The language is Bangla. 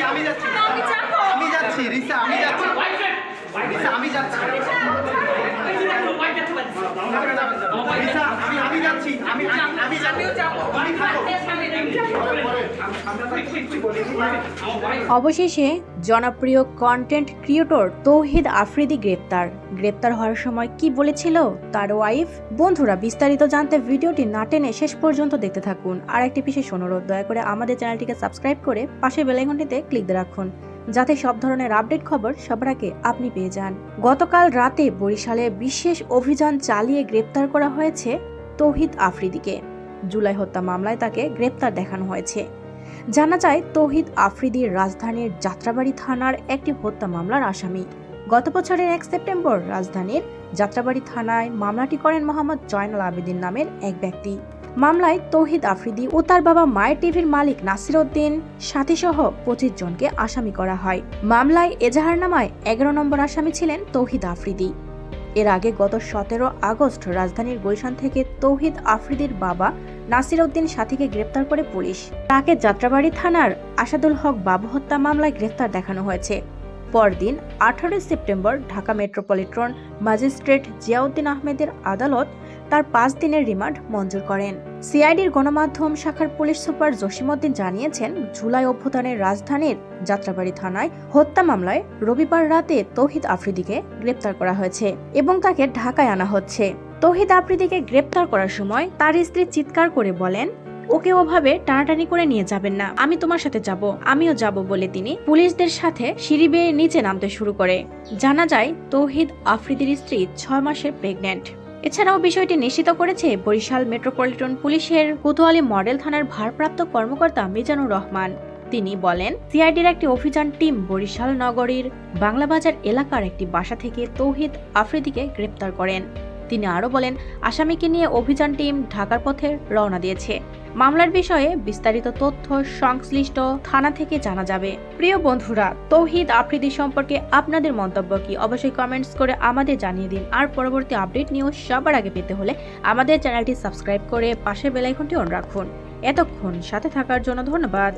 আমি যাচ্ছি আমি যাচ্ছি রিসা আমি যাচ্ছি রিসা আমি যাচ্ছি রিসা আমি আমি যাচ্ছি আমি আমি আমি যাচ্ছি তুমি থাকো অবশেষে জনপ্রিয় কন্টেন্ট ক্রিয়েটর তৌহিদ আফ্রিদি গ্রেপ্তার। গ্রেপ্তার হওয়ার সময় কি বলেছিল তার ওয়াইফ বন্ধুরা, বিস্তারিত জানতে ভিডিওটি না টেনে শেষ পর্যন্ত দেখতে থাকুন। আর একটি বিশেষ অনুরোধ, দয়া করে আমাদের চ্যানেলটিকে সাবস্ক্রাইব করে পাশে বেলাইকনটিতে ক্লিক দিয়ে রাখুন, যাতে সব ধরনের আপডেট খবর সবার আগে আপনি পেয়ে যান। গতকাল রাতে বরিশালে বিশেষ অভিযান চালিয়ে গ্রেপ্তার করা হয়েছে তৌহিদ আফ্রিদিকে। জুলাই হত্যা মামলায় তাকে গ্রেপ্তার দেখানো হয়েছে। জানা যায়, তৌহিদ আফ্রিদির রাজধানীর যাত্রাবাড়ি থানার একটি হত্যা মামলার আসামি। গত বছরের এক সেপ্টেম্বর রাজধানীর যাত্রাবাড়ি থানায় মামলাটি করেন মোহাম্মদ জয়নাল আবেদিন নামের এক ব্যক্তি। মামলায় তৌহিদ আফ্রিদি ও তার বাবা মায়ের টিভির মালিক নাসির উদ্দিন, সাথীসহ পঁচিশ জনকে আসামি করা হয়। মামলায় এজাহারনামায় এগারো নম্বর আসামি ছিলেন তৌহিদ আফ্রিদি। এর আগে গত সতেরো আগস্ট রাজধানীর গুলশান থেকে তৌহিদ আফ্রিদির বাবা নাসির উদ্দিন সাথীকে গ্রেপ্তার করে পুলিশ। তাকে যাত্রাবাড়ি থানার আসাদুল হক বাবু হত্যা মামলায় গ্রেপ্তার দেখানো হয়েছে। পরদিন আঠারোই September Dhaka metropolitan magistrate Ziauddin আহমেদের আদালত তার পাঁচ দিনের রিমান্ড মঞ্জুর করেন। সিআইডির গণমাধ্যম শাখার পুলিশ সুপার জসিমউদ্দিন জানিয়েছেন, জুলাই অভ্যুত্থানের রাজধানীর যাত্রাবাড়ি থানায় হত্যা মামলায় রবিবার রাতে তৌহিদ আফ্রিদিকে গ্রেপ্তার করা হয়েছে এবং তাকে ঢাকায় আনা হচ্ছে। তৌহিদ আফ্রিদিকে গ্রেপ্তার করার সময় তার স্ত্রী চিৎকার করে বলেন ওকে ওভাবে টানাটানি করে নিয়ে যাবেন না। আমি তোমার সাথে যাব, আমিও যাব বলে তিনি পুলিশদের সাথে সিঁড়ি বেয়ে নিচে নামতে শুরু করে। জানা যায়, তৌহিদ আফ্রিদির স্ত্রী ছয় মাসের প্রেগন্যান্ট। এছাড়াও বিষয়টি নিশ্চিত করেছে বরিশাল মেট্রোপলিটন পুলিশের কোতোয়ালি মডেল থানার ভারপ্রাপ্ত কর্মকর্তা মিজানুর রহমান। তিনি বলেন, সিআইডির একটি অভিযান টিম বরিশাল নগরীর বাংলাবাজার এলাকার একটি বাসা থেকে তৌহিদ আফ্রিদিকে গ্রেপ্তার করেন। তিনি আরও বলেন, আসামিকে নিয়ে অভিযান টিম ঢাকার পথে রওনা দিয়েছে। মামলার বিষয়ে বিস্তারিত তথ্য সংশ্লিষ্ট থানা থেকে জানা যাবে। প্রিয় বন্ধুরা, তৌহিদ আফ্রিদি সম্পর্কে আপনাদের মন্তব্য কি? অবশ্যই কমেন্টস করে আমাদের জানিয়ে দিন। আর পরবর্তী আপডেট নিয়েও সবার আগে পেতে হলে আমাদের চ্যানেলটি সাবস্ক্রাইব করে পাশের বেলাইকনটি অন রাখুন। এতক্ষণ সাথে থাকার জন্য ধন্যবাদ।